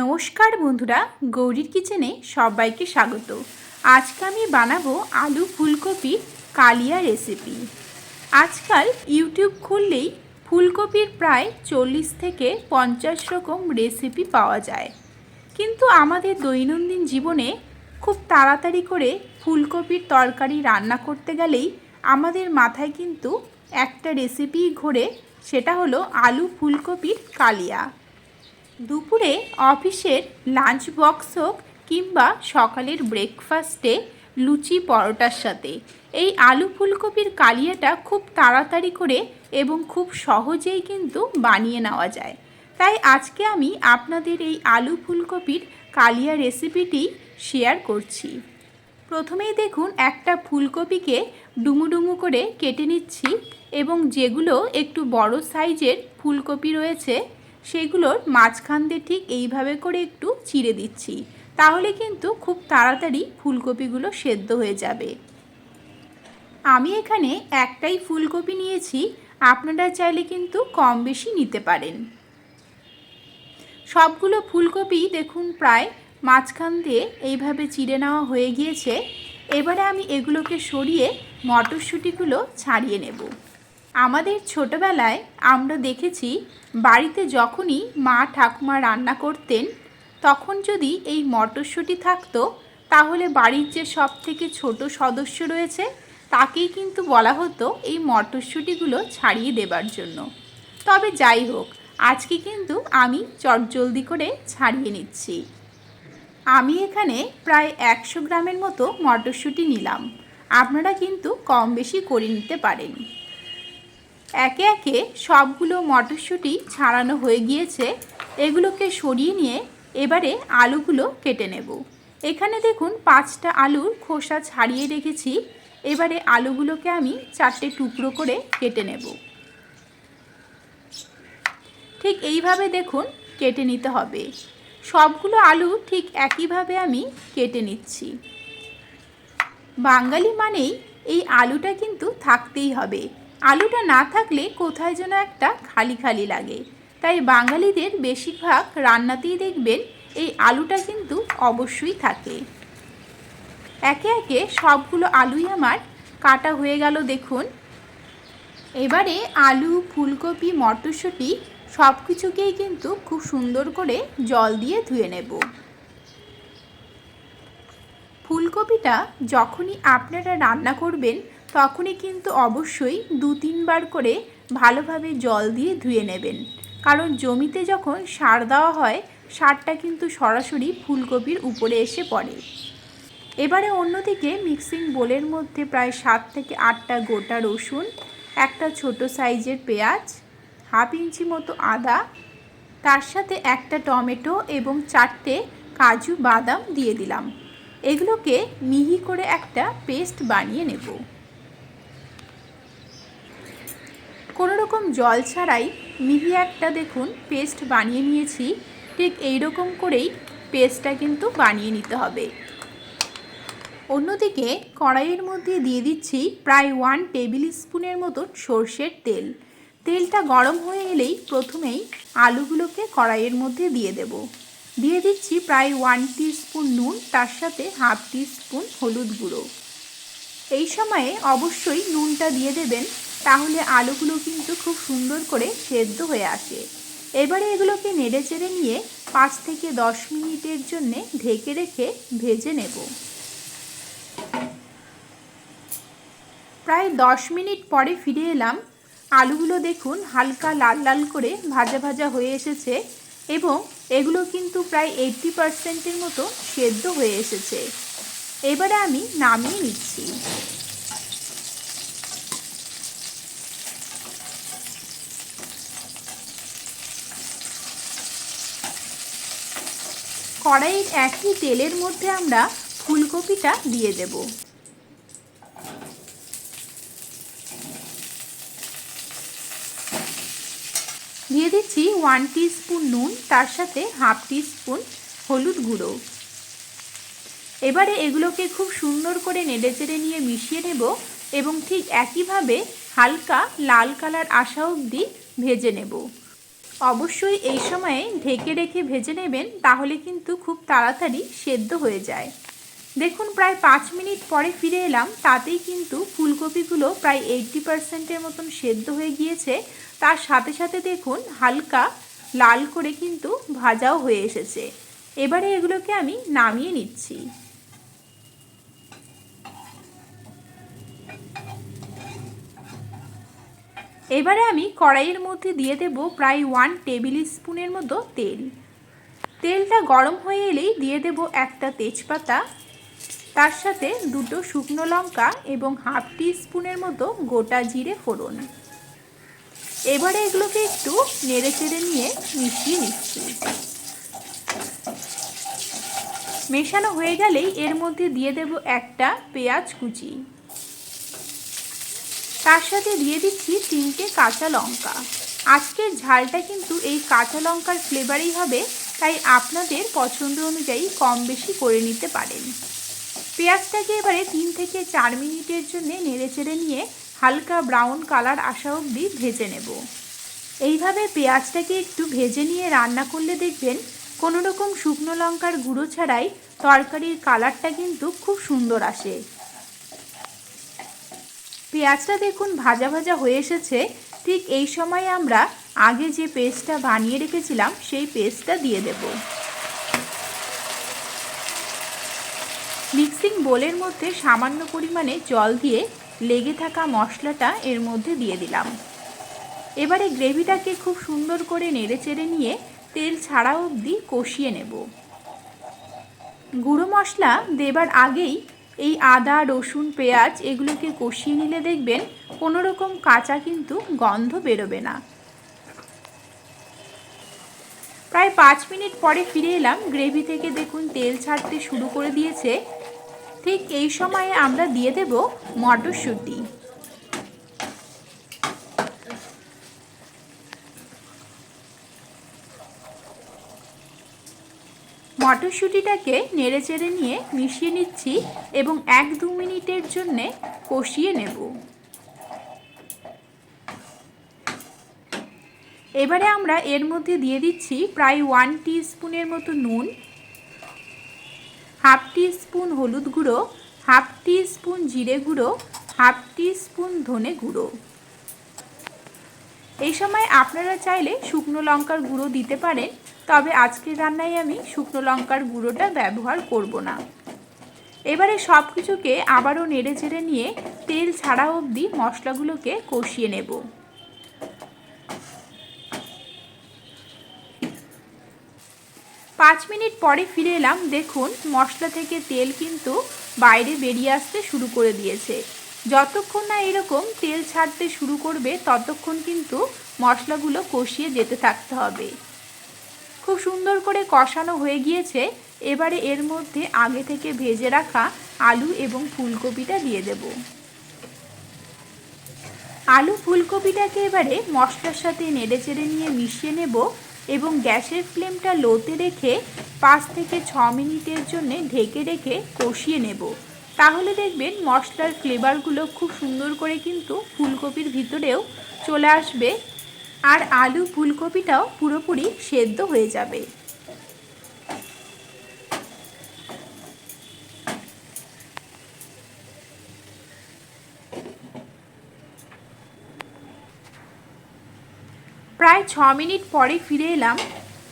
নমস্কার বন্ধুরা, গৌরীর কিচেনে সবাইকে স্বাগত। আজকে আমি বানাবো আলু ফুলকপির কালিয়া রেসিপি। আজকাল ইউটিউব খুললেই ফুলকপির প্রায় চল্লিশ থেকে পঞ্চাশ রকম রেসিপি পাওয়া যায়। কিন্তু আমাদের দৈনন্দিন জীবনে খুব তাড়াতাড়ি করে ফুলকপির তরকারি রান্না করতে গেলেই আমাদের মাথায় কিন্তু একটা রেসিপিই ঘোরে, সেটা হলো আলু ফুলকপির কালিয়া। দুপুরে অফিসের লাঞ্চ বক্স হোক কিংবা সকালের ব্রেকফাস্টে লুচি পরোটার সাথে। এই আলু ফুলকপির কালিয়াটা খুব তাড়াতাড়ি করে এবং খুব সহজেই কিন্তু বানিয়ে নেওয়া যায়। তাই আজকে আমি আপনাদের এই আলু ফুলকপির কালিয়া রেসিপিটি শেয়ার করছি। প্রথমেই দেখুন, একটা ফুলকপিকে ডুমু ডুমু করে কেটে নিচ্ছি এবং যেগুলো একটু বড় সাইজের ফুলকপি রয়েছে সেগুলোর মাঝখান দিয়ে ঠিক এইভাবে করে একটু চিড়ে দিচ্ছি। তাহলে কিন্তু খুব তাড়াতাড়ি ফুলকপিগুলো সেদ্ধ হয়ে যাবে। আমি এখানে একটাই ফুলকপি নিয়েছি, আপনারা চাইলে কিন্তু কম বেশি নিতে পারেন। সবগুলো ফুলকপি দেখুন প্রায় মাঝখান দিয়ে এইভাবে চিড়ে নেওয়া হয়ে গিয়েছে। এবারে আমি এগুলোকে সরিয়ে মটরশুঁটিগুলো ছাড়িয়ে নেব। আমাদের ছোটবেলায় আমরা দেখেছি, বাড়িতে যখনই মা ঠাকুমা রান্না করতেন, তখন যদি এই মটরশুঁটি থাকতো, তাহলে বাড়ির যে সব থেকে ছোট সদস্য রয়েছে, তাকেই কিন্তু বলা হতো এই মটরশুঁটিগুলো ছাড়িয়ে দেবার জন্য। তবে যাই হোক, আজকে কিন্তু আমি চটজলদি করে ছাড়িয়ে নিচ্ছি। আমি এখানে প্রায় একশো গ্রামের মতো মটরশুঁটি নিলাম। আপনারা কিন্তু কম বেশি করে নিতে পারেন। একে একে সবগুলো মটরশুঁটি ছাড়ানো হয়ে গিয়েছে। এগুলোকে সরিয়ে নিয়ে এবারে আলুগুলো কেটে নেব। এখানে দেখুন পাঁচটা আলুর খোসা ছাড়িয়ে রেখেছি। এবারে আলুগুলোকে আমি চারটে টুকরো করে কেটে নেব। ঠিক এইভাবে দেখুন কেটে নিতে হবে। সবগুলো আলু ঠিক একইভাবে আমি কেটে নিচ্ছি। বাঙালি মানেই এই আলুটা কিন্তু থাকতেই হবে। আলুটা না থাকলে কোথায় যেন একটা খালি খালি লাগে। তাই বাঙালিদের বেশিরভাগ রান্নাতেই দেখবেন এই আলুটা কিন্তু অবশ্যই থাকে। একে একে সবগুলো আলুই আমার কাটা হয়ে গেল দেখুন। এবারে আলু, ফুলকপি, মটরশুঁটি সব কিছুকেই কিন্তু খুব সুন্দর করে জল দিয়ে ধুয়ে নেব। ফুলকপিটা যখনই আপনারা রান্না করবেন তখনই কিন্তু অবশ্যই দু তিনবার করে ভালোভাবে জল দিয়ে ধুয়ে নেবেন। কারণ জমিতে যখন সার দেওয়া হয়, সারটা কিন্তু সরাসরি ফুলকপির উপরে এসে পড়ে। এবারে অন্যদিকে মিক্সিং বোলের মধ্যে প্রায় সাত থেকে আটটা গোটা রসুন, একটা ছোট সাইজের পেঁয়াজ, হাফ ইঞ্চি মতো আদা, তার সাথে একটা টমেটো এবং চারটে কাজু বাদাম দিয়ে দিলাম। এগুলোকে মিহি করে একটা পেস্ট বানিয়ে নেব। কোনো রকম জল ছাড়াই মিহি একটা দেখুন পেস্ট বানিয়ে নিয়েছি। ঠিক এই রকম করেই পেস্টটা কিন্তু বানিয়ে নিতে হবে। অন্যদিকে কড়াইয়ের মধ্যে দিয়ে দিচ্ছি প্রায় ওয়ান টেবিল স্পুনের মতন সর্ষের তেল। তেলটা গরম হয়ে এলেই প্রথমেই আলুগুলোকে কড়াইয়ের মধ্যে দিয়ে দেব। দিয়ে দিচ্ছি প্রায় ওয়ান স্পুন নুন, তার সাথে হাফ স্পুন হলুদ গুঁড়ো। এই সময়ে অবশ্যই নুনটা দিয়ে দেবেন তাহলে আলুগুলো কিন্তু খুব সুন্দর করে সেদ্ধ হয়ে আসে। এবারে এগুলোকে নেড়ে চেড়ে নিয়ে পাঁচ থেকে দশ মিনিটের জন্যে ঢেকে রেখে ভেজে নেব। প্রায় দশ মিনিট পরে ফিরে এলাম। আলুগুলো দেখুন হালকা লাল লাল করে ভাজা ভাজা হয়ে এসেছে এবং এগুলো কিন্তু প্রায় এইটটি পার্সেন্টের মতো সেদ্ধ হয়ে এসেছে। এবারে আমি নামিয়ে নিচ্ছি। কড়াইয়ের একই তেলের মধ্যে আমরা ফুলকপিটা দিয়ে দেব। দিয়ে দিচ্ছি ওয়ান স্পুন নুন, তার সাথে হাফ স্পুন হলুদ গুঁড়ো। এবারে এগুলোকে খুব সুন্দর করে নেড়ে চেড়ে নিয়ে মিশিয়ে নেব এবং ঠিক একইভাবে হালকা লাল কালার আসা অবধি ভেজে নেব। অবশ্যই এই সময়ে ঢেকে রেখে ভেজে নেবেন, তাহলে কিন্তু খুব তাড়াতাড়ি সেদ্ধ হয়ে যায়। দেখুন, প্রায় পাঁচ মিনিট পরে ফিরে এলাম, তাতেই কিন্তু ফুলকপিগুলো প্রায় এইটটি পারসেন্টের মতন সেদ্ধ হয়ে গিয়েছে। তার সাথে সাথে দেখুন, হালকা লাল করে কিন্তু ভাজাও হয়ে এসেছে। এবারে এগুলোকে আমি নামিয়ে নিচ্ছি। এবারে আমি কড়াইয়ের মধ্যে দিয়ে দেব প্রায় ওয়ান টেবিল স্পুনের মতো তেল। তেলটা গরম হয়ে এলেই দিয়ে দেব একটা তেজপাতা, তার সাথে দুটো শুকনো লঙ্কা এবং হাফ টি স্পুনের মতো গোটা জিরে ফোড়ন। এবারে এগুলোকে একটু নেড়ে চেড়ে নিয়ে মিশিয়ে নিচ্ছি। মেশানো হয়ে গেলেই এর মধ্যে দিয়ে দেব একটা পেঁয়াজ কুচি। তার সাথে দিয়ে দিচ্ছি তিনটে কাঁচা লঙ্কা। আজকের ঝালটা কিন্তু এই কাঁচা লঙ্কার ফ্লেভারেই হবে, তাই আপনাদের পছন্দ অনুযায়ী কম বেশি করে নিতে পারেন। পেঁয়াজটাকে এবারে তিন থেকে চার মিনিটের জন্য নেড়ে চেড়ে নিয়ে হালকা ব্রাউন কালার আসা অবধি ভেজে নেব। এইভাবে পেঁয়াজটাকে একটু ভেজে নিয়ে রান্না করলে দেখবেন, কোনো রকম শুকনো লঙ্কার গুঁড়ো ছাড়াই তরকারির কালারটা কিন্তু খুব সুন্দর আসে। পেঁয়াজটা দেখুন ভাজা ভাজা হয়ে এসেছে। ঠিক এই সময় আমরা আগে যে পেস্টটা বানিয়ে রেখেছিলাম, সেই পেস্টটা দিয়ে দেব। মিক্সিং বোলের মধ্যে সামান্য পরিমাণে জল দিয়ে লেগে থাকা মশলাটা এর মধ্যে দিয়ে দিলাম। এবারে গ্রেভিটাকে খুব সুন্দর করে নেড়ে চেড়ে নিয়ে তেল ছাড়া অবধি কষিয়ে নেব। গুঁড়ো মশলা দেবার আগেই এই আদা, রসুন, পেঁয়াজ এগুলোকে কষিয়ে নিলে দেখবেন কোনো রকম কাঁচা কিন্তু গন্ধ বেরোবে না। প্রায় পাঁচ মিনিট পরে ফিরে এলাম। গ্রেভি থেকে দেখুন তেল ছাড়তে শুরু করে দিয়েছে। ঠিক এই সময়ে আমরা দিয়ে দেব মটরশুঁটি। মটরশুঁটিটাকে নেড়ে চেড়ে নিয়ে মিশিয়ে নিচ্ছি এবং এক দু মিনিটের জন্যে কষিয়ে নেব। এবারে আমরা এর মধ্যে দিয়ে দিচ্ছি প্রায় ওয়ান স্পুনের মতো নুন, হাফ স্পুন হলুদ গুঁড়ো, হাফ স্পুন জিরে গুঁড়ো, হাফ স্পুন ধনে গুঁড়ো। এই সময় আপনারা চাইলে শুকনো লঙ্কার গুঁড়ো দিতে পারেন। তবে আজকের রান্নায় আমি শুকনো লঙ্কার গুঁড়োটা ব্যবহার করব না। এবারে সব কিছুকে আবারও নেড়ে চেড়ে নিয়ে তেল ছাড়া অবধি মশলাগুলোকে কষিয়ে নেব। পাঁচ মিনিট পরে ফিরে এলাম, দেখুন মশলা থেকে তেল কিন্তু বাইরে বেরিয়ে আসতে শুরু করে দিয়েছে। যতক্ষণ না এরকম তেল ছাড়তে শুরু করবে, ততক্ষণ কিন্তু মশলাগুলো কষিয়ে যেতে থাকতে হবে। খুব সুন্দর করে কষানো হয়ে গিয়েছে, এবারে এর মধ্যে আগে থেকে ভেজে রাখা আলু এবং ফুলকপিটা দিয়ে দেব। আলু ফুলকপিটাকে এবারে মশলার সাথে নেড়ে চেড়ে নিয়ে মিশিয়ে নেব এবং গ্যাসের ফ্লেমটা লোতে রেখে পাঁচ থেকে ছ মিনিটের জন্য ঢেকে রেখে কষিয়ে নেব। তাহলে দেখবেন মশলার ফ্লেভারগুলো খুব সুন্দর করে কিন্তু ফুলকপির ভিতরেও চলে আসবে আর আলু ফুলকপিটাও পুরোপুরি সেদ্ধ হয়ে যাবে। প্রায় ছ মিনিট পরে ফিরে এলাম।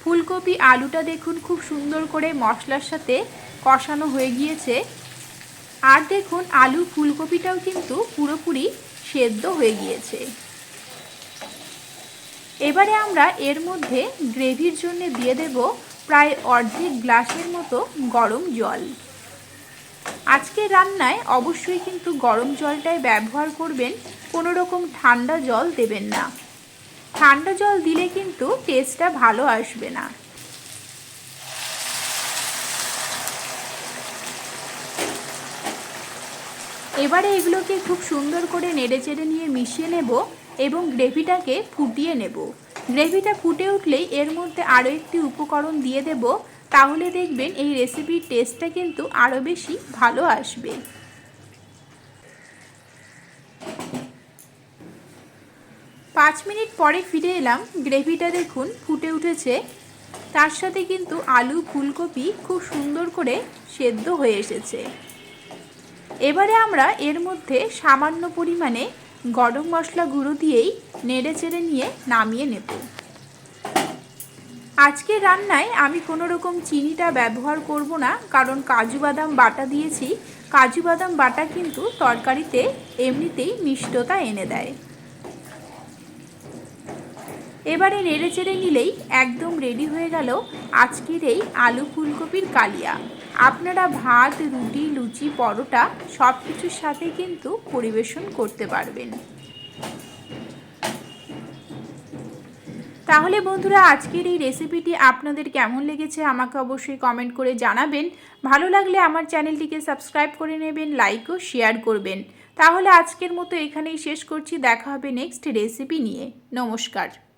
ফুলকপি আলুটা দেখুন খুব সুন্দর করে মশলার সাথে কষানো হয়ে গিয়েছে। আর দেখুন আলু ফুলকপিটাও কিন্তু পুরোপুরি সেদ্ধ হয়ে গিয়েছে। এবারে আমরা এর মধ্যে গ্রেভির জন্য দিয়ে দেব প্রায় অর্ধেক গ্লাসের মতো গরম জল। আজকে রান্নায় অবশ্যই কিন্তু গরম জলটাই ব্যবহার করবেন কোনো রকম ঠান্ডা জল দেবেন না। ঠান্ডা জল দিলে কিন্তু টেস্টটা ভালো আসবে না। এবারে এগুলোকে খুব সুন্দর করে নেড়ে চেড়ে নিয়ে মিশিয়ে নেব। এবং গ্রেভিটাকে ফুটিয়ে নেব। গ্রেভিটা ফুটে উঠলেই এর মধ্যে আরও একটি উপকরণ দিয়ে দেব। তাহলে দেখবেন এই রেসিপির টেস্টটা কিন্তু আরও বেশি ভালো আসবে। পাঁচ মিনিট পরে ফিরে এলাম। গ্রেভিটা দেখুন ফুটে উঠেছে। তার সাথে কিন্তু আলু, ফুলকপি খুব সুন্দর করে সেদ্ধ হয়ে এসেছে। এবারে আমরা এর মধ্যে সামান্য পরিমাণে গরম মশলা গুঁড়ো দিয়েই নেড়ে চেড়ে নিয়ে নামিয়ে নেব। আজকে রান্নায় আমি কোনো রকম চিনিটা ব্যবহার করব না, কারণ কাজু বাদাম বাটা দিয়েছি। কাজু বাদাম বাটা কিন্তু তরকারিতে এমনিতেই মিষ্টতা এনে দেয়। এবারে নেড়ে চেড়ে নিলেই একদম রেডি হয়ে গেল আজকের এই আলু ফুলকপির কালিয়া। আপনারা ভাত, রুটি, লুচি, পরোটা সব কিছুর সাথে কিন্তু পরিবেশন করতে পারবেন। তাহলে বন্ধুরা, আজকের এই রেসিপিটি আপনাদের কেমন লেগেছে আমাকে অবশ্যই কমেন্ট করে জানাবেন। ভালো লাগলে আমার চ্যানেলটিকে সাবস্ক্রাইব করে নেবেন লাইক ও শেয়ার করবেন। তাহলে আজকের মতো এখানেই শেষ করছি। দেখা হবে নেক্সট রেসিপি নিয়ে। নমস্কার।